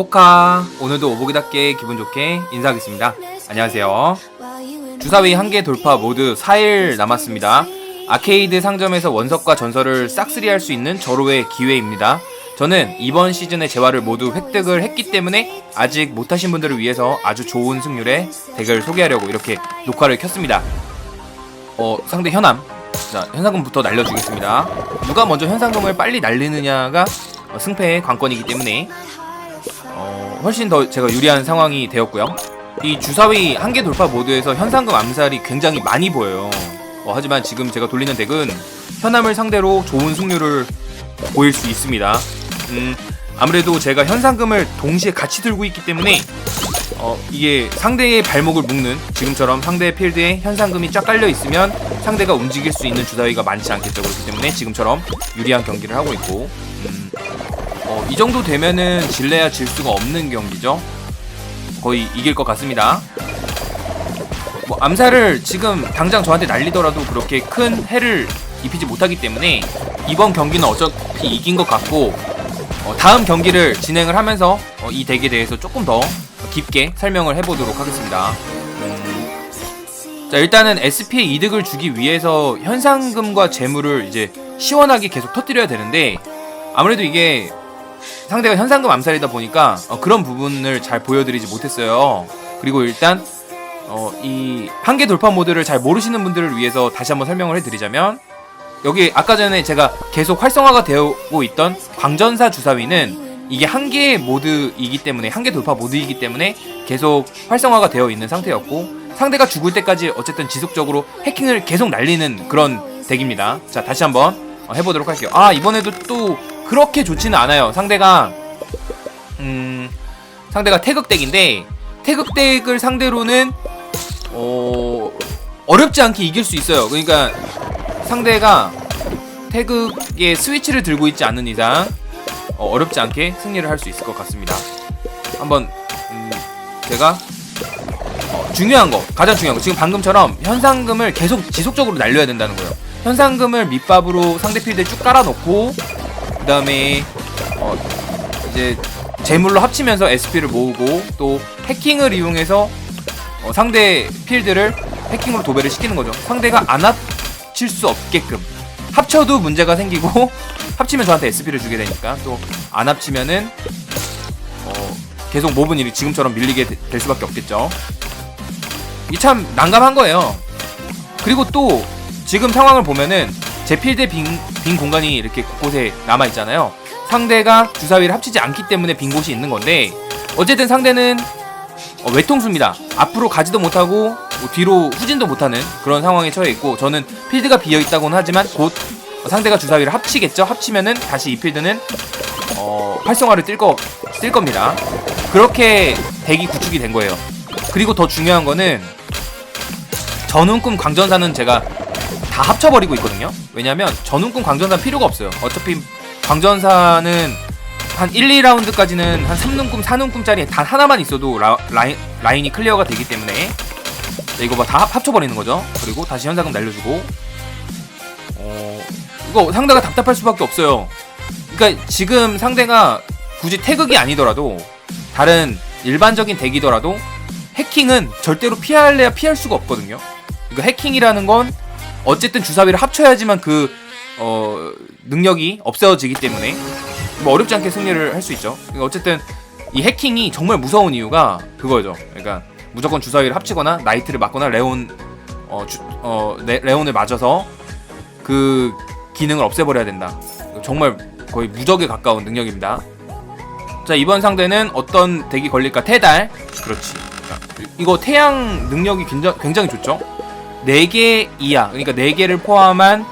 포카 오늘도 오보기답게 기분 좋게 인사하겠습니다. 안녕하세요. 주사위 한개 돌파 모두 4일 남았습니다. 아케이드 상점에서 원석과 전설을 싹쓸이 할 수 있는 절호의 기회입니다. 저는 이번 시즌의 재화를 모두 획득을 했기 때문에 아직 못하신 분들을 위해서 아주 좋은 승률의 덱을 소개하려고 이렇게 녹화를 켰습니다. 어, 상대 현암. 자, 현상금부터 날려주겠습니다. 누가 먼저 현상금을 빨리 날리느냐가 어, 승패의 관건이기 때문에 어, 훨씬 더 제가 유리한 상황이 되었고요. 이 주사위 한개 돌파 모드에서 현상금 암살이 굉장히 많이 보여요. 어, 하지만 지금 제가 돌리는 덱은 현암을 상대로 좋은 승률을 보일 수 있습니다. 음, 아무래도 제가 현상금을 동시에 같이 들고 있기 때문에 어, 이게 상대의 발목을 묶는 지금처럼 상대의 필드에 현상금이 쫙 깔려 있으면 상대가 움직일 수 있는 주사위가 많지 않겠죠. 그렇기 때문에 지금처럼 유리한 경기를 하고 있고 음, 어, 이 정도 되면은 질래야 질 수가 없는 경기죠. 거의 이길 것 같습니다. 뭐 암살을 지금 당장 저한테 날리더라도 그렇게 큰 해를 입히지 못하기 때문에 이번 경기는 어차피 이긴 것 같고 어, 다음 경기를 진행을 하면서 어, 이 덱에 대해서 조금 더 깊게 설명을 해보도록 하겠습니다. 음, 자 일단은 SP에 이득을 주기 위해서 현상금과 재물을 이제 시원하게 계속 터뜨려야 되는데 아무래도 이게 상대가 현상금 암살이다 보니까 어, 그런 부분을 잘 보여드리지 못했어요. 그리고 일단 어, 이 한계 돌파 모드를 잘 모르시는 분들을 위해서 다시 한번 설명을 해드리자면 여기 아까 전에 제가 계속 활성화가 되고 있던 광전사 주사위는 이게 한 개의 모드이기 때문에 한개 돌파 모드이기 때문에 계속 활성화가 되어 있는 상태였고 상대가 죽을 때까지 어쨌든 지속적으로 해킹을 계속 날리는 그런 덱입니다. 자 다시 한번 어, 해보도록 할게요. 아 이번에도 또 그렇게 좋지는 않아요. 상대가 음 상대가 태극 덱인데 태극 덱을 상대로는 어 어렵지 않게 이길 수 있어요. 그러니까 상대가 태극의 스위치를 들고 있지 않는 이상 어, 렵지 않게 승리를 할 수 있을 것 같습니다. 한번 음, 제가 어, 중요한 거 가장 중요한 거 지금 방금처럼 현상금을 계속 지속적으로 날려야 된다는 거예요. 현상금을 밑밥으로 상대 필드에 쭉 깔아놓고 그 다음에 어, 이제 재물로 합치면서 SP를 모으고 또 해킹을 이용해서 어, 상대 필드를 해킹으로 도배를 시키는 거죠. 상대가 안 합칠 수 없게끔 합쳐도 문제가 생기고 합치면 저한테 SP를 주게 되니까 또 안 합치면은 어, 계속 모분 일이 지금처럼 밀리게 되- 될 수밖에 없겠죠. 이 참 난감한 거예요. 그리고 또 지금 상황을 보면은 제 필드에 빈, 빈 공간이 이렇게 곳곳에 남아 있잖아요. 상대가 주사위를 합치지 않기 때문에 빈 곳이 있는 건데 어쨌든 상대는 어, 외통수입니다. 앞으로 가지도 못하고 뭐 뒤로 후진도 못하는 그런 상황에 처해 있고 저는 필드가 비어 있다고는 하지만 곧 상대가 주사위를 합치겠죠. 합치면은 다시 이 필드는 어, 활성화를 뛸, 거, 뛸 겁니다. 그렇게 덱이 구축이 된 거예요. 그리고 더 중요한 거는 전운꿈 광전사는 제가 다 합쳐버리고 있거든요. 왜냐면 전운꿈 광전사 필요가 없어요. 어차피 광전사는 한 1, 2라운드까지는 한 3눈꿈, 4눈꿈짜리 단 하나만 있어도 라, 라인, 라인이 클리어가 되기 때문에 자, 이거 봐 다 합쳐버리는 거죠. 그리고 다시 현상금 날려주고 어, 이거 상대가 답답할 수밖에 없어요. 그러니까 지금 상대가 굳이 태극이 아니더라도 다른 일반적인 덱이더라도 해킹은 절대로 피할래야 피할 수가 없거든요. 그러니까 해킹이라는 건 어쨌든 주사위를 합쳐야지만 그 어, 능력이 없어지기 때문에 뭐 어렵지 않게 승리를 할 수 있죠. 그러니까 어쨌든 이 해킹이 정말 무서운 이유가 그거죠. 그러니까 무조건 주사위를 합치거나 나이트를 맞거나 레온 어, 주, 어 레, 레온을 맞아서 그 기능을 없애버려야 된다. 정말 거의 무적에 가까운 능력입니다. 자 이번 상대는 어떤 덱이 걸릴까? 태달. 그렇지. 자, 이거 태양 능력이 굉장히 좋죠. 4개 이하, 그러니까 4개를 포함한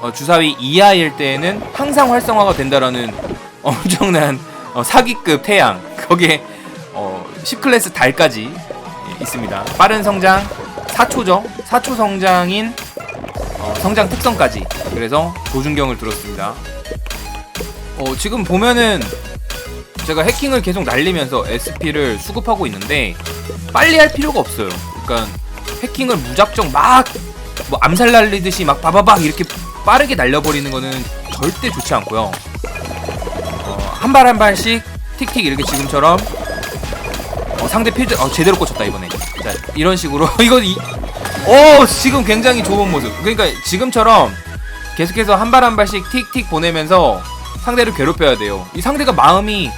어, 주사위 이하일 때에는 항상 활성화가 된다라는 엄청난 어, 사기급 태양. 거기에 어, 10클래스 달까지 예, 있습니다. 빠른 성장 4초죠. 4초 성장인 어, 성장 특성까지. 그래서 조준경을 들었습니다. 어, 지금 보면은 제가 해킹을 계속 날리면서 SP를 수급하고 있는데 빨리 할 필요가 없어요. 그러니까 해킹을 무작정 막 뭐 암살 날리듯이 막 바바박 이렇게 빠르게 날려버리는 거는 절대 좋지 않고요. 어, 한발 한 발씩 틱틱 이렇게 지금처럼 어, 상대 필드 어, 제대로 꽂혔다 이번에. 자 이런 식으로. 이거 이, 오 지금 굉장히 좋은 모습. 그러니까 지금처럼 계속해서 한 발 한 발씩 틱틱 보내면서 상대를 괴롭혀야 돼요. 이 상대가 마음이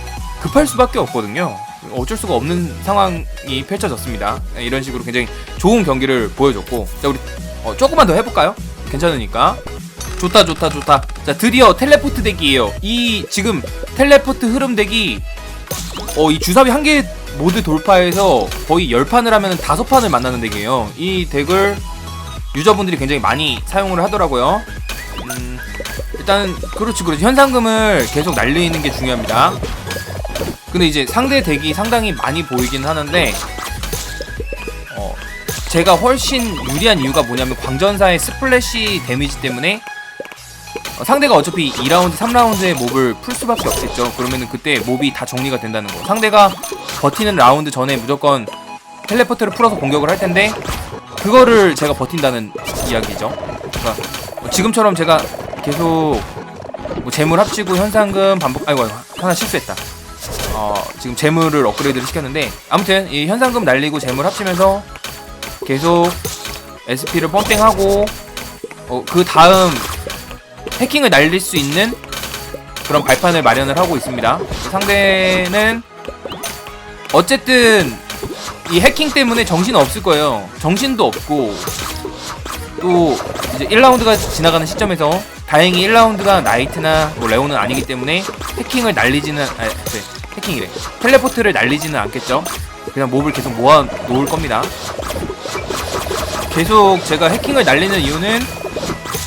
급할 수밖에 없거든요 어쩔 수가 없는 상황이 펼쳐졌습니다. 네, 이런 식으로 굉장히 좋은 경기를 보여줬고 자 우리 어, 조금만 더 해볼까요? 괜찮으니까. 좋다 좋다 좋다. 자 드디어 텔레포트 덱이에요. 이 지금 텔레포트 흐름 덱이 어 이 주사위 한개 모드 돌파해서 거의 10판을 하면 5판을 만나는 덱이에요. 이 덱을 유저분들이 굉장히 많이 사용을 하더라고요. 음, 일단 그렇지 그렇지. 현상금을 계속 날리는 게 중요합니다 근데 이제 상대 덱이 상당히 많이 보이긴 하는데 어, 제가 훨씬 유리한 이유가 뭐냐면 광전사의 스플래시 데미지 때문에 어, 상대가 어차피 2라운드, 3라운드에 몹을 풀 수밖에 없겠죠. 그러면은 그때 몹이 다 정리가 된다는 거. 상대가 버티는 라운드 전에 무조건 텔레포트를 풀어서 공격을 할 텐데 그거를 제가 버틴다는 이야기죠. 그러니까 뭐 지금처럼 제가 계속 뭐 재물 합치고 현상금 반복 아이고 아이고, 하나 실수했다. 어, 지금 재물을 업그레이드를 시켰는데 아무튼 이 현상금 날리고 재물 합치면서 계속 SP를 펌핑하고 어, 그 다음 해킹을 날릴 수 있는 그런 발판을 마련을 하고 있습니다. 상대는 어쨌든 이 해킹 때문에 정신 없을 거예요. 정신도 없고 또 이제 1라운드가 지나가는 시점에서 다행히 1라운드가 나이트나 뭐 레오는 아니기 때문에 해킹을 날리지는 아, 네, 해킹이래. 텔레포트를 날리지는 않겠죠. 그냥 몹을 계속 모아 놓을 겁니다. 계속 제가 해킹을 날리는 이유는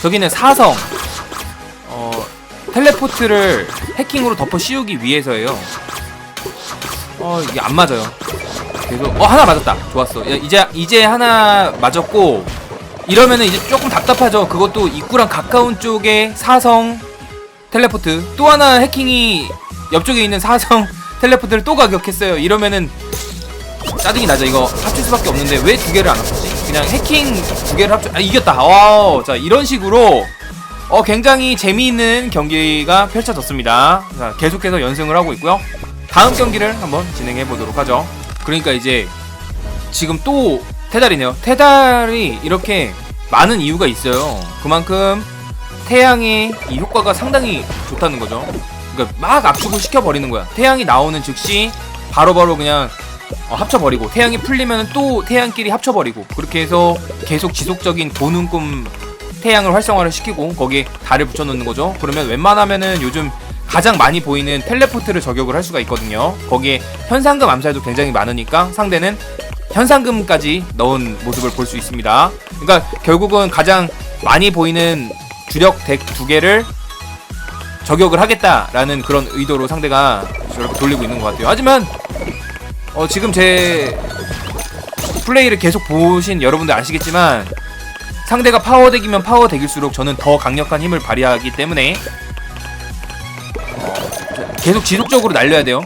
저기는 사성 어, 텔레포트를 해킹으로 덮어 씌우기 위해서예요. 어 이게 안 맞아요. 계속 어 하나 맞았다. 좋았어. 야, 이제 이제 하나 맞았고 이러면은 이제 조금 답답하죠. 그것도 입구랑 가까운 쪽에 사성 텔레포트 또 하나 해킹이 옆쪽에 있는 사성 텔레포트를 또 가격했어요. 이러면은 짜증이 나죠. 이거 합칠 수밖에 없는데 왜 두 개를 안 합쳤지? 그냥 해킹 두 개를 합쳐 아 이겼다. 와우. 자 이런 식으로 어 굉장히 재미있는 경기가 펼쳐졌습니다. 자, 계속해서 연승을 하고 있고요. 다음 경기를 한번 진행해 보도록 하죠. 그러니까 이제 지금 또 테달이네요. 테달이 이렇게 많은 이유가 있어요. 그만큼 태양의 이 효과가 상당히 좋다는 거죠. 그러니까 막 압축을 시켜 버리는 거야. 태양이 나오는 즉시 바로 바로 그냥 어, 합쳐버리고 태양이 풀리면 또 태양끼리 합쳐버리고 그렇게 해서 계속 지속적인 보는 꿈 태양을 활성화를 시키고 거기에 달을 붙여놓는 거죠. 그러면 웬만하면은 요즘 가장 많이 보이는 텔레포트를 저격을 할 수가 있거든요. 거기에 현상금 암살도 굉장히 많으니까 상대는 현상금까지 넣은 모습을 볼 수 있습니다. 그러니까 결국은 가장 많이 보이는 주력 덱 두 개를 저격을 하겠다라는 그런 의도로 상대가 저렇게 돌리고 있는 것 같아요. 하지만 어, 지금 제 플레이를 계속 보신 여러분들 아시겠지만 상대가 파워덱이면 파워덱일수록 저는 더 강력한 힘을 발휘하기 때문에 어, 계속 지속적으로 날려야 돼요.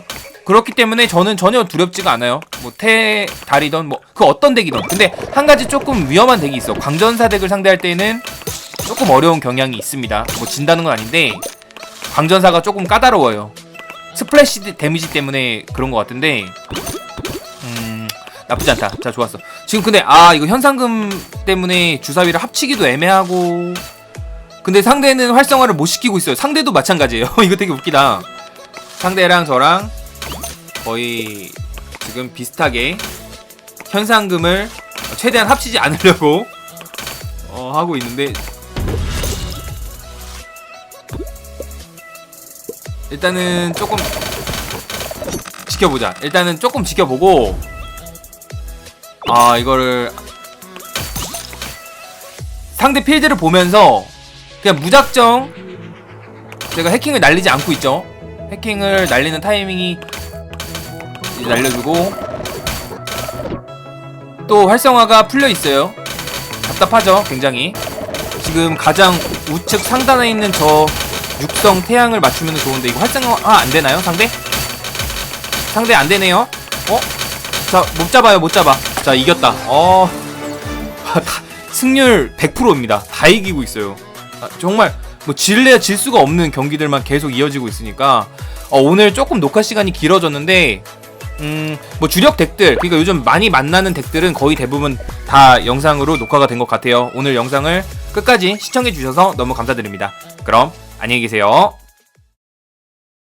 그렇기 때문에 저는 전혀 두렵지가 않아요. 뭐 태 달이던 뭐 그 어떤 덱이든. 근데 한 가지 조금 위험한 덱이 있어. 광전사 덱을 상대할 때는 조금 어려운 경향이 있습니다. 뭐 진다는 건 아닌데 광전사가 조금 까다로워요. 스플래시 데미지 때문에 그런 것 같은데 음 나쁘지 않다. 자 좋았어. 지금 근데 아 이거 현상금 때문에 주사위를 합치기도 애매하고 근데 상대는 활성화를 못 시키고 있어요. 상대도 마찬가지예요. 이거 되게 웃기다. 상대랑 저랑 거의 지금 비슷하게 현상금을 최대한 합치지 않으려고 어, 하고 있는데 일단은 조금 지켜보자. 일단은 조금 지켜보고 아 이거를 상대 필드를 보면서 그냥 무작정 제가 해킹을 날리지 않고 있죠. 해킹을 날리는 타이밍이 날려주고 또 활성화가 풀려 있어요. 답답하죠, 굉장히. 지금 가장 우측 상단에 있는 저 육성 태양을 맞추면 좋은데 이거 활성화 안 되나요, 상대? 상대 안 되네요. 어? 자, 못 잡아요, 못 잡아. 자, 이겼다. 어. 다- 승률 100%입니다. 다 이기고 있어요. 아, 정말 뭐 질래야 질 수가 없는 경기들만 계속 이어지고 있으니까 어, 오늘 조금 녹화 시간이 길어졌는데 음, 뭐 주력 덱들, 그러니까 요즘 많이 만나는 덱들은 거의 대부분 다 영상으로 녹화가 된 것 같아요. 오늘 영상을 끝까지 시청해 주셔서 너무 감사드립니다. 그럼 안녕히 계세요.